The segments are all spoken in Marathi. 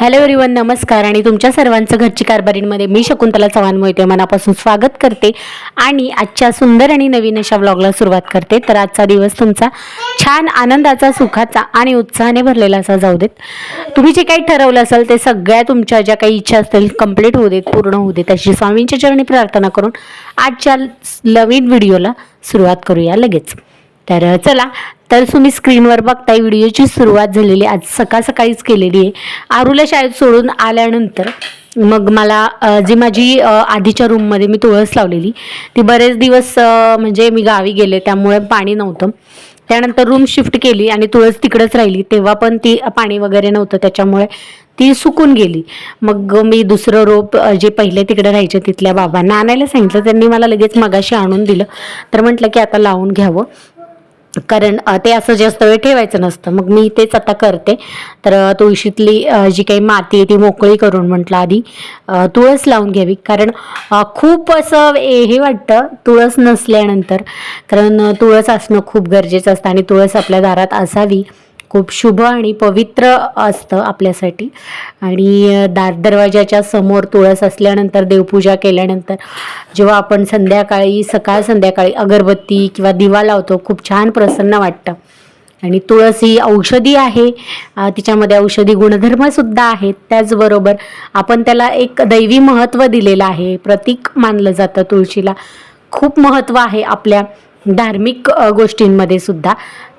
हॅलो एव्हरीवन नमस्कार. आणि तुमच्या सर्वांचं घरची कारभारींमध्ये मी शकुंतला चव्हाण मोहिते मनापासून स्वागत करते. आणि आजच्या सुंदर आणि नवीन अशा व्लॉगला सुरुवात करते. तर आजचा दिवस तुमचा छान आनंदाचा सुखाचा आणि उत्साहाने भरलेला असा जाऊ देत. तुम्ही जे काही ठरवलं असाल ते सगळ्या तुमच्या ज्या काही इच्छा असतील कंप्लीट होऊ देत पूर्ण होऊ देत. अशी स्वामींच्या चरणी प्रार्थना करून आजच्या नवीन व्हिडिओला सुरुवात करूया लगेच. तर चला. तर तुम्ही स्क्रीनवर बघताय व्हिडिओची सुरुवात झालेली आज सकाळ सकाळीच केलेली आहे. आरूला शाळेत सोडून आल्यानंतर मग मला जी माझी आधीच्या रूममध्ये मी तुळस लावलेली ती बरेच दिवस म्हणजे मी गावी गेले त्यामुळे पाणी नव्हतं. त्यानंतर रूम शिफ्ट केली आणि तुळस तिकडंच राहिली. तेव्हा पण ती पाणी वगैरे नव्हतं त्याच्यामुळे ती सुकून गेली. मग मी दुसरं रोप जे पहिले तिकडे राहायचे तिथल्या बाबांना आणायला सांगितलं. त्यांनी मला लगेच मगाशी आणून दिलं. तर म्हटलं की आता लावून घ्यावं. कारण ते असं जास्त वेळ ठेवायचं नसतं. मग मी तेच आता करते. तर तुळशीतली जी काही माती आहे ती मोकळी करून म्हटलं आधी तुळस लावून घ्यावी. कारण खूप असं हे वाटतं तुळस नसल्यानंतर. कारण तुळस असणं खूप गरजेचं असतं आणि तुळस आपल्या दारात असावी. खूप शुभ आणि पवित्र असतं आपल्यासाठी. आणि दार दरवाजाच्या समोर तुळस असल्यानंतर देवपूजा केल्यानंतर जेव्हा आपण संध्याकाळी सकाळ संध्याकाळी अगरबत्ती किंवा दिवा लावतो खूप छान प्रसन्न वाटतं. आणि तुळस ही औषधी आहे. तिच्यामध्ये औषधी गुणधर्मसुद्धा आहेत. त्याचबरोबर आपण त्याला एक दैवी महत्त्व दिलेलं आहे. प्रतीक मानलं जातं तुळशीला. खूप महत्त्व आहे आपल्या धार्मिक गोष्टींमध्ये सुद्धा.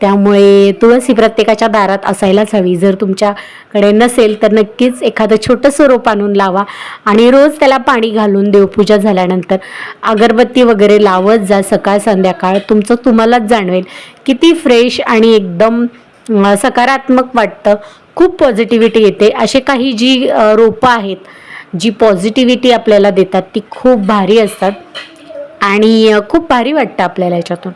त्यामुळे तुळस ही प्रत्येकाच्या दारात असायलाच हवी. जर तुमच्याकडे नसेल तर नक्कीच एखादं छोटंसं रोप आणून लावा आणि रोज त्याला पाणी घालून देवपूजा झाल्यानंतर अगरबत्ती वगैरे लावत जा सकाळ संध्याकाळ. तुमचं तुम्हालाच जाणवेल. किती फ्रेश आणि एकदम सकारात्मक वाटतं. खूप पॉझिटिव्हिटी येते. असे काही जी रोपं आहेत जी पॉझिटिव्हिटी आपल्याला देतात ती खूप भारी असतात. आणि खूप भारी वाटतं आपल्याला याच्यातून.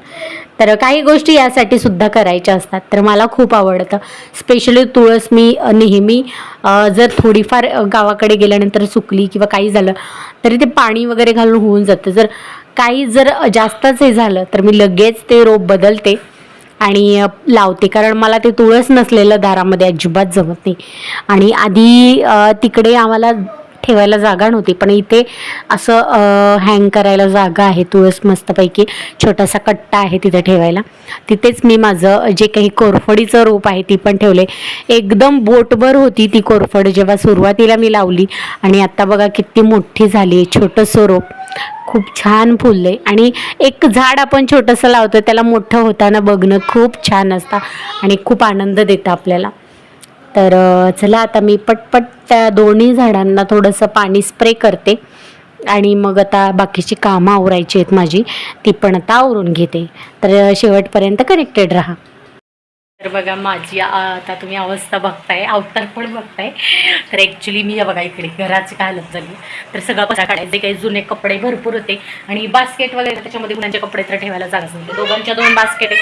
तर काही गोष्टी यासाठी सुद्धा करायच्या असतात तर मला खूप आवडतं. स्पेशली तुळस मी नेहमी जर थोडीफार गावाकडे गेल्यानंतर सुकली किंवा काही झालं तरी ते पाणी वगैरे घालून होऊन जातं. जर काही जर जास्तच हे झालं तर मी लगेच ते रोप बदलते आणि लावते. कारण मला ते तुळस नसलेलं दारामध्ये अजिबात जमत नाही. आणि आधी तिकडे आम्हाला ठेवायला जागा नव्हती. पण इथे असं हँग करायला जागा आहे तुळस मस्तपैकी छोटासा कट्टा आहे तिथे ठेवायला. तिथेच मी माझं जे काही कोरफडीचं रोप आहे ती पण ठेवले. एकदम बोटभर होती ती कोरफड. जेव्हा सुरुवातीला मी लावली आणि आत्ता बघा किती मोठी झाली आहे छोटंसं रोप. खूप छान फुलले आणि एक झाड आपण छोटंसं लावतो त्याला मोठं होताना बघणं खूप छान असतं आणि खूप आनंद देतं आपल्याला. तर चला आता मी पटपट त्या दोन्ही झाडांना थोडंसं पाणी स्प्रे करते. आणि मग आता बाकीची कामं आवरायची आहेत माझी ती पण आता आवरून घेते. तर शेवटपर्यंत कनेक्टेड राहा. तर बघा माझी आता तुम्ही अवस्था बघताय अवतार पण बघताय. तर ॲक्च्युली मी बघा इकडे घराची काय हालत झाली तर सगळं पसा काढायचे? काही जुने कपडे भरपूर होते. आणि बास्केट वगैरे त्याच्यामध्ये मुलांचे कपडे तर ठेवायला जागाच नव्हते. दोघांच्या दोन बास्केट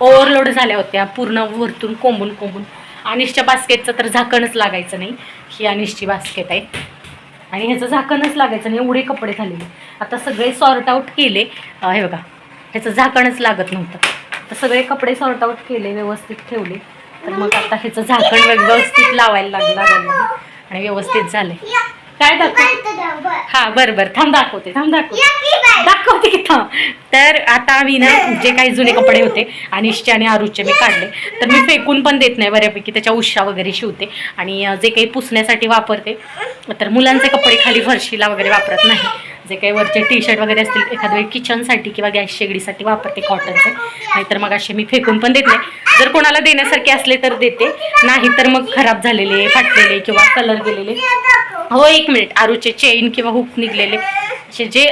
ओव्हरलोड झाल्या होत्या पूर्ण वरतून कोंबून कोंबून. अनिशच्या बास्केटचं तर झाकणच लागायचं नाही. ही अनिशची बास्केट आहे. आणि ह्याचं झाकणच लागायचं नाही एवढे कपडे झालेले आता सगळे सॉर्ट आऊट केले. हे बघा ह्याचं झाकणच लागत नव्हतं. तर सगळे कपडे सॉर्ट आऊट केले व्यवस्थित ठेवले. तर मग आता ह्याचं झाकण व्यवस्थित लावायला लागलं आणि व्यवस्थित झाले काय दाखव? हा बरं बरं. थांब दाखवते थांब दाखवते. दाखवते की थांब. तर आता मी ना जे काही जुने कपडे होते अनिशचे आणि आरुषचे मी काढले. तर मी फेकून पण देत नाही बऱ्यापैकी त्याच्या उशा वगैरे शिवते. आणि जे काही पुसण्यासाठी वापरते तर मुलांचे कपडे खाली फरशीला वगैरे वापरत नाही. जे काही वरचे टी शर्ट वगैरे असतील एखाद्या वेळी किचनसाठी किंवा गॅस शेगडीसाठी वापरते कॉटनचे नाहीतर मग असे मी फेकून पण देत नाही. जर कोणाला देण्यासारखे असले तर देते. नाही तर मग खराब झालेले फाटलेले किंवा कलर गेलेले. हो एक मिनिट. आरूचे चेन किंवा हुक निघलेले. असे जे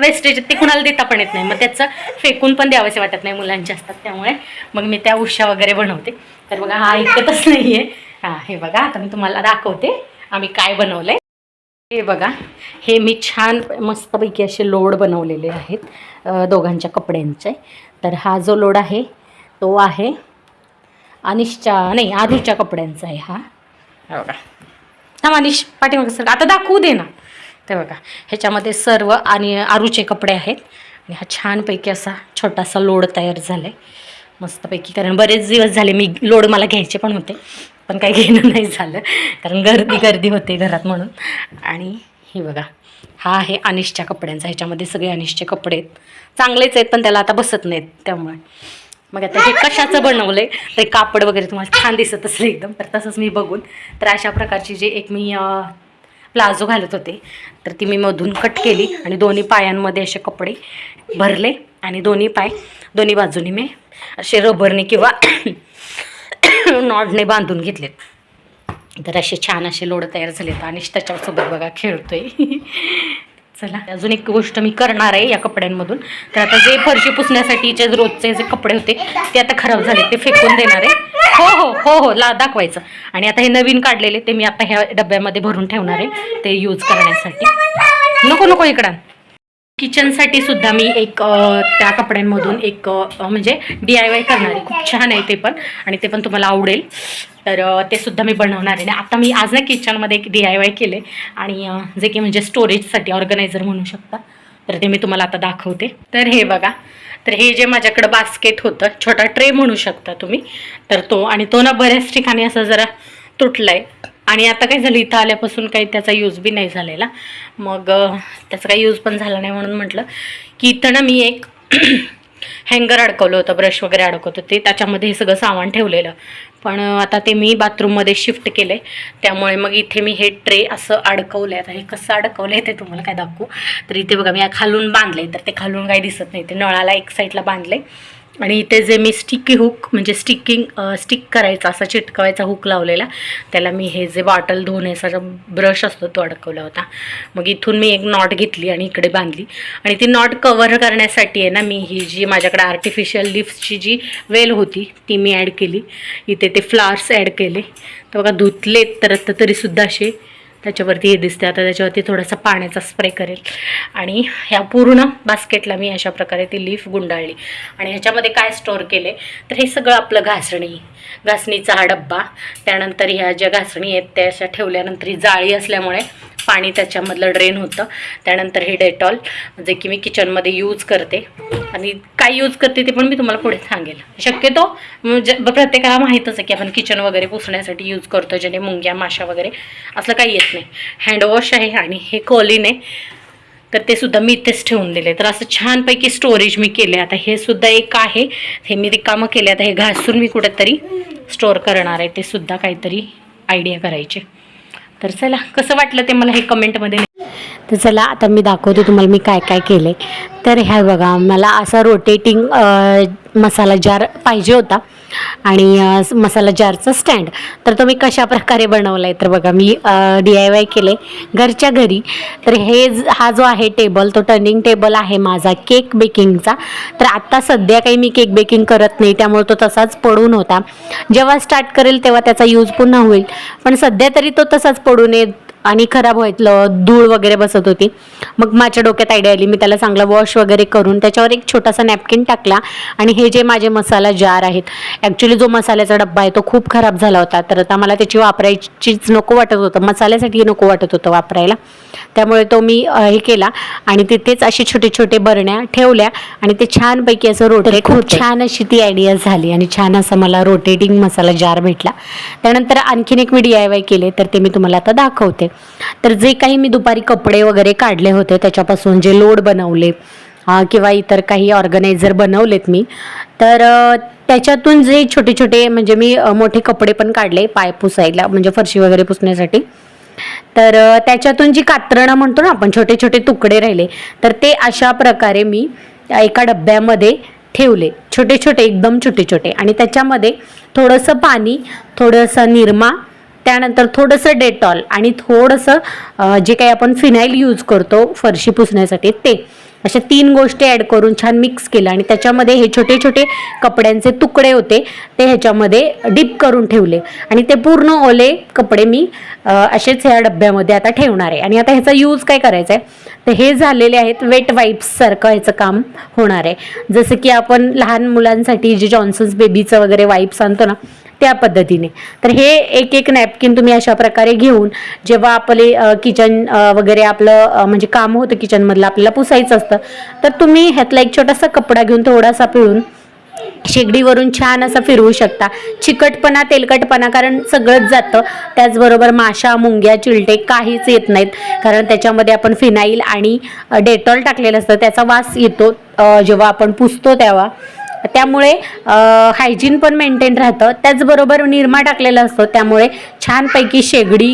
वेस्टेज ते कुणाला देता पण येत नाही. मग त्याचं फेकून पण द्यावंसे वाटत नाही मुलांचे असतात. त्यामुळे मग मी त्या उशा वगैरे बनवते. तर बघा हा ऐकतच नाही आहे हां हे बघा आता मी तुम्हाला दाखवते आम्ही काय बनवलं आहे हे बघा हे मी छान मस्तपैकी असे लोड बनवलेले आहेत दोघांच्या कपड्यांचे. तर हा जो लोड आहे तो आहे अनिशच्या नाही आरूच्या कपड्यांचा आहे हा बघा. थांब अनिश पाठीमागं सर. आता दाखवू दे ना. ते बघा. ह्याच्यामध्ये सर्व आणि आरूचे कपडे आहेत. आणि हा छानपैकी असा छोटासा लोड तयार झाला आहे मस्तपैकी. कारण बरेच दिवस झाले मी लोड मला घ्यायचे पण होते. पण काही घेणं नाही झालं. कारण गर्दी गर्दी होते घरात म्हणून. आणि हे बघा. हा आहे अनिशच्या कपड्यांचा. ह्याच्यामध्ये सगळे अनिशचे कपडे आहेत. चांगलेच आहेत पण त्याला आता बसत नाहीत त्यामुळे. मग आता हे कशाचं बनवलं आहे ते कापड वगैरे तुम्हाला छान दिसत असलं एकदम तर तसंच मी बघून. तर अशा प्रकारची जे एक मी प्लाझो घालत होते तर ती मी मधून कट केली आणि दोन्ही पायांमध्ये असे कपडे भरले आणि दोन्ही पाय दोन्ही बाजूनी मी असे रबरने किंवा नॉडने बांधून घेतलेत. तर असे छान असे लोडं तयार झालेत आणि त्याच्यासोबत बघा खेळतोय. चला. अजून एक गोष्ट मी करणार आहे या कपड्यांमधून. तर आता जे फरशी पुसण्यासाठीचे रोजचे जे कपडे होते ते आता खराब झाले ते फेकून देणार आहे. हो हो हो हो ला दाखवायचं. आणि आता हे नवीन काढलेले ते मी आता ह्या डब्यामध्ये भरून ठेवणार आहे ते यूज करण्यासाठी. नको नको इकडं. किचनसाठी सुद्धा मी एक त्या कपड्यांमधून एक म्हणजे डी आय वाय करणार. आहे खूप छान आहे ते पण आणि ते पण तुम्हाला आवडेल. तर ते सुद्धा मी बनवणार आहे. आणि आता मी आज ना किचनमध्ये एक डी आय वाय केले आणि जे की म्हणजे स्टोरेजसाठी ऑर्गनायझर म्हणू शकता. तर ते मी तुम्हाला आता दाखवते. तर हे बघा. तर हे जे माझ्याकडं बास्केट होतं छोटा ट्रे म्हणू शकता तुम्ही. तर तो आणि तो ना बऱ्याच ठिकाणी असं जरा तुटला आहे आणि आता काय झालं इथं आल्यापासून काही त्याचा यूज बी नाही झालेला. मग त्याचा काही यूज पण झाला नाही म्हणून म्हटलं की इथं ना मी एक हँगर अडकवलं होतं ब्रश वगैरे अडकवत होते. त्याच्यामध्ये हे सगळं सामान ठेवलेलं. पण आता ते मी बाथरूममध्ये शिफ्ट केलं आहे त्यामुळे मग इथे मी हे ट्रे असं अडकवलं आहे आता हे कसं अडकवलं आहे ते तुम्हाला काय दाखवू. तर इथे बघा मी या खालून बांधले तर ते खालून काही दिसत नाही. ते नळाला एक साईडला बांधले आणि इथे जे मी स्टिकी हुक म्हणजे स्टिकिंग स्टिक करायचा असा चिटकवायचा हुक लावलेला त्याला मी हे जे बॉटल धुण्याचा जो ब्रश असतो तो अडकवला होता. मग इथून मी एक नॉट घेतली आणि इकडे बांधली. आणि ती नॉट कवर करण्यासाठी आहे ना मी ही जी माझ्याकडे आर्टिफिशियल लिफ्टची जी वेल होती ती मी ॲड केली. इथे ते फ्लावर्स ॲड केले. तर बघा धुतलेत तर तरीसुद्धा असे त्याच्यावरती हे दिसते आता त्याच्यावरती थोडासा पाण्याचा स्प्रे करेल. आणि ह्या पूर्ण बास्केटला मी अशा प्रकारे ती लीफ गुंडाळली. आणि ह्याच्यामध्ये काय स्टोअर केले तर हे सगळं आपलं घासणी. घासणीचा हा डब्बा. त्यानंतर ह्या ज्या घासणी आहेत त्या अशा ठेवल्यानंतर ही जाळी असल्यामुळे पाणी त्याच्यामधलं ड्रेन होतं. त्यानंतर हे डेटॉल जे की मी किचनमध्ये यूज करते. आणि काय यूज करते ते पण मी तुम्हाला पुढे सांगेल. शक्यतो म्हणजे प्रत्येकाला माहीतच आहे की आपण किचन वगैरे पुसण्यासाठी यूज करतो ज्याने मुंग्या माशा वगैरे. असलं काही येत नाही. हँडवॉश आहे आणि हे कॉलिन आहे तर ते सुद्धा मी इथेच ठेवून दिले. तर असं छानपैकी स्टोरेज मी केले. आता हे सुद्धा एक आहे. हे मी रिकामं केले. आता हे घासून मी कुठेतरी स्टोअर करणार आहे. ते सुद्धा काहीतरी आयडिया करायचे. तर चला कसं वाटलं ते मला हे कमेंटमध्ये तर चला आता मी दाखवते तुम्हाला मी काय काय केले तर ह्या बघा मला असा रोटेटिंग मसाला जार पाहिजे होता. आणि मसाला जारचं स्टँड तर तो मी कशा प्रकारे बनवला आहे तर बघा मी डी आय वाय केले घरच्या घरी. तर हे हा जो आहे टेबल तो टर्निंग टेबल आहे माझा केक बेकिंगचा तर आत्ता सध्या काही मी केक बेकिंग करत नाही त्यामुळे तो तसाच पडून होता. जेव्हा स्टार्ट करेल तेव्हा त्याचा यूज पुन्हा होईल. पण सध्या तरी तो तसाच पडून आहे. आणि खराब व्हायचं धूळ वगैरे बसत होती. मग माझ्या डोक्यात आयडिया आली. मी त्याला चांगला वॉश वगैरे करून त्याच्यावर एक छोटासा नॅपकिन टाकला आणि हे जे माझे मसाला जार आहेत ॲक्च्युली जो मसाल्याचा डब्बा आहे तो खूप खराब झाला होता. तर आता मला त्याची वापरायचीच नको वाटत होतं. मसाल्यासाठी नको वाटत होतं वापरायला. त्यामुळे तो मी हे केला आणि तिथेच असे छोटे छोटे बरण्या ठेवल्या आणि ते छानपैकी असं रोटेट खूप छान अशी ती आयडिया झाली आणि छान असा मला रोटेटिंग मसाला जार भेटला. त्यानंतर आणखीन एक मी डी आय वाय केले. तर ते मी तुम्हाला आता दाखवते. तर जे काही मी दुपारी कपडे वगैरे काढले होते त्याच्यापासून जे लोड बनवले किंवा इतर काही ऑर्गनायझर बनवलेत मी तर त्याच्यातून जे छोटे छोटे म्हणजे मी मोठे कपडे पण काढले पाय पुसायला म्हणजे फरशी वगैरे पुसण्यासाठी. तर त्याच्यातून जी कात्रणं म्हणतो ना आपण छोटे छोटे तुकडे राहिले तर ते अशा प्रकारे मी एका डब्यामध्ये ठेवले छोटे छोटे एकदम छोटे छोटे आणि त्याच्यामध्ये थोडंसं पाणी थोडंसं निरमा त्यानंतर थोडंसं डेटॉल आणि थोडंसं जे काही आपण फिनाईल यूज करतो फरशी पुसण्यासाठी ते. अशा तीन गोष्टी ॲड करून छान मिक्स केलं आणि त्याच्यामध्ये हे छोटे छोटे कपड्यांचे तुकडे होते ते ह्याच्यामध्ये डिप करून ठेवले. आणि ते पूर्ण ओले कपडे मी असेच ह्या डब्यामध्ये आता ठेवणार आहे. आणि आता ह्याचा यूज काय करायचा आहे? तर हे झालेले आहेत वेट वाईप्ससारखं ह्याचं काम होणार आहे. जसं की आपण लहान मुलांसाठी जे जॉन्सन्स बेबीचं वगैरे वाईप्स आणतो ना त्या पद्धतीने. तर हे एक एक नॅपकिन तुम्ही अशा प्रकारे घेऊन जेव्हा आपले किचन वगैरे आपलं म्हणजे काम होतं किचनमधलं आपल्याला पुसायचं असतं तर तुम्ही ह्यातला एक छोटासा कपडा घेऊन थोडासा पिळून शेगडीवरून छान असं फिरवू शकता. चिकटपणा तेलकटपणा कारण सगळंच जातं. त्याचबरोबर माशा मुंग्या चिलटे काहीच येत नाहीत. कारण त्याच्यामध्ये आपण फिनाईल आणि डेटॉल टाकलेलं असतं. त्याचा वास येतो जेव्हा आपण पुसतो तेव्हा. त्यामुळे हायजीन पण मेंटेन राहतं. त्याचबरोबर निरमा टाकलेला असतो. त्यामुळे छानपैकी शेगडी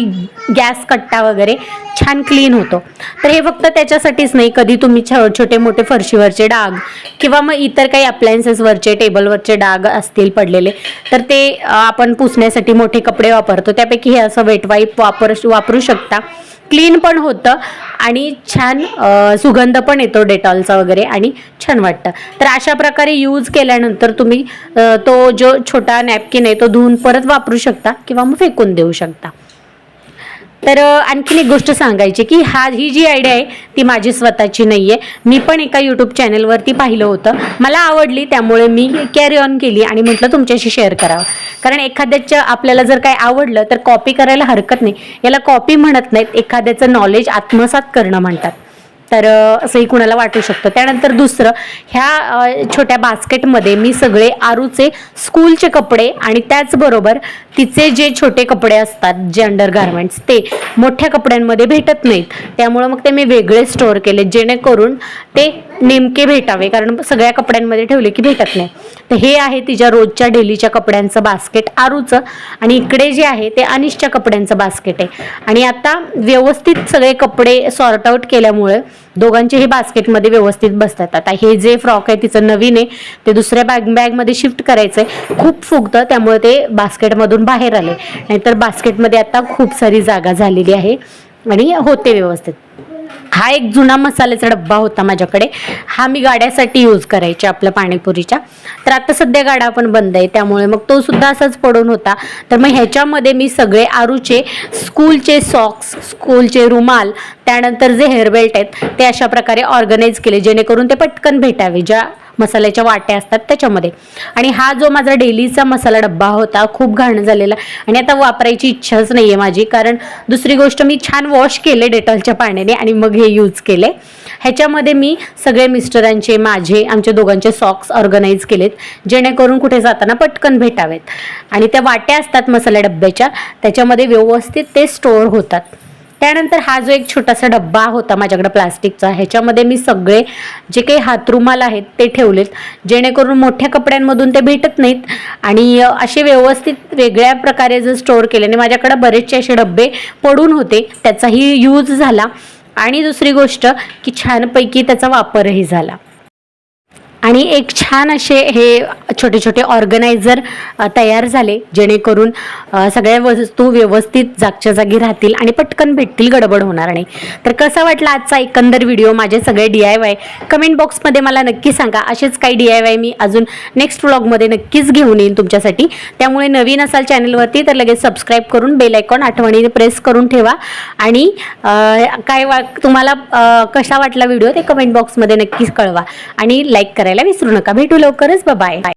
गॅस कट्टा वगैरे छान क्लीन होतो. तर हे फक्त त्याच्यासाठीच नाही. कधी तुम्ही छो छोटे मोठे फरशीवरचे डाग किंवा मग इतर काही अप्लायन्सेसवरचे टेबलवरचे डाग असतील पडलेले तर ते आपण पुसण्यासाठी मोठे कपडे वापरतो. त्यापैकी हे असं वेट वाईप वापर वापरू शकता. क्लीन पण होतं आणि छान सुगंध पण येतो डेटॉलचा वगैरे आणि छान वाटतं. तर अशा प्रकारे यूज केल्यानंतर तुम्ही तो जो छोटा नॅपकिन आहे तो धुवून परत वापरू शकता किंवा मग फेकून देऊ शकता. तर आणखीन एक गोष्ट सांगायची की हा ही जी आयडिया आहे ती माझी स्वतःची नाही आहे मी पण एका यूट्यूब चॅनलवरती पाहिलं होतं. मला आवडली त्यामुळे मी कॅरी ऑन केली आणि म्हटलं तुमच्याशी शेअर करावं. कारण एखाद्याच्या आपल्याला जर काय आवडलं तर कॉपी करायला हरकत नाही. याला कॉपी म्हणत नाहीत एखाद्याचं नॉलेज आत्मसात करणं म्हणतात. तर असंही कुणाला वाटू शकतं. त्यानंतर दुसरं ह्या छोट्या बास्केटमध्ये मी सगळे आरूचे स्कूलचे कपडे आणि त्याचबरोबर तिचे जे छोटे कपडे असतात जे अंडर गार्मेंट्स ते मोठ्या कपड्यांमध्ये भेटत नाहीत. त्यामुळं मग ते मी वेगळे स्टोअर केले जेणेकरून ते नेमके भेटावे कारण सगळ्या कपड्यांमध्ये ठेवले की भेटत नाही. तर हे आहे तिच्या रोजच्या डेलीच्या कपड्यांचं बास्केट आरूचं. आणि इकडे जे आहे ते अनिशच्या कपड्यांचं बास्केट आहे. आणि आता व्यवस्थित सगळे कपडे सॉर्ट आउट केल्यामुळे दोघांचे हे बास्केटमध्ये व्यवस्थित बसतात. आता हे जे फ्रॉक आहे तिचं नवीन आहे ते दुसऱ्या बॅग बॅगमध्ये शिफ्ट करायचं आहे खूप फुगतं त्यामुळे ते बास्केटमधून बाहेर आले. नाहीतर बास्केटमध्ये आता खूप सारी जागा झालेली आहे. आणि होते व्यवस्थित. हा एक जुना मसाल्याचा डब्बा होता माझ्याकडे. हा मी गाड्यासाठी यूज करायचे आपल्या पाणीपुरीच्या. तर आता सध्या गाडा पण बंद आहे. त्यामुळे मग तो सुद्धा असाच पडून होता. तर मग ह्याच्यामध्ये मी सगळे आरूचे स्कूलचे सॉक्स स्कूलचे रुमाल त्यानंतर जे हेअरबेल्ट आहेत ते अशा प्रकारे ऑर्गनाईज केले जेणेकरून ते पटकन भेटावे. ज्या मसाल्याच्या वाट्या असतात त्याच्यामध्ये. आणि हा जो माझा डेलीचा मसाला डब्बा होता खूप घाण झालेला. आणि आता वापरायची इच्छाच नाही आहे माझी कारण दुसरी गोष्ट मी छान वॉश केले डेटॉलच्या पाण्याने आणि मग हे यूज केले. ह्याच्यामध्ये मी सगळे मिस्टरांचे माझे आमच्या दोघांचे सॉक्स ऑर्गनाईज केलेत जेणेकरून कुठे जाताना पटकन भेटावेत. आणि त्या वाट्या असतात मसाल्या डब्याच्या त्याच्यामध्ये व्यवस्थित ते स्टोअर होतात. त्यानंतर हा जो एक छोटासा डब्बा होता माझ्याकडे प्लास्टिकचा ह्याच्यामध्ये मी सगळे जे काही हातरुमाल आहेत ते ठेवलेत जेणेकरून मोठ्या कपड्यांमधून ते भेटत नाहीत. आणि असे व्यवस्थित वेगळ्या प्रकारे जर स्टोअर केले आणि माझ्याकडे बरेचसे असे डब्बे पडून होते त्याचाही यूज झाला. आणि दुसरी गोष्ट की छानपैकी त्याचा वापरही झाला. आणि एक छान असे हे छोटे छोटे ऑर्गनायझर तयार झाले जेणेकरून सगळ्या वस्तू व्यवस्थित जागच्या जागी राहतील आणि पटकन भेटतील गडबड होणार नाही. तर कसा वाटला आजचा एकंदर व्हिडिओ? माझे सगळे डी आय वाय कमेंट बॉक्समध्ये मला नक्की सांगा. असेच काही डी आय वाय मी अजून नेक्स्ट व्लॉगमध्ये नक्कीच घेऊन येईन तुमच्यासाठी. त्यामुळे नवीन असाल चॅनलवरती तर लगेच सबस्क्राईब करून बेल आयकॉन आठवणीने प्रेस करून ठेवा. आणि काय वा तुम्हाला कसा वाटला व्हिडिओ ते कमेंट बॉक्समध्ये नक्कीच कळवा. आणि लाईक करायला विसरू नका. भेटू लवकरच. बाय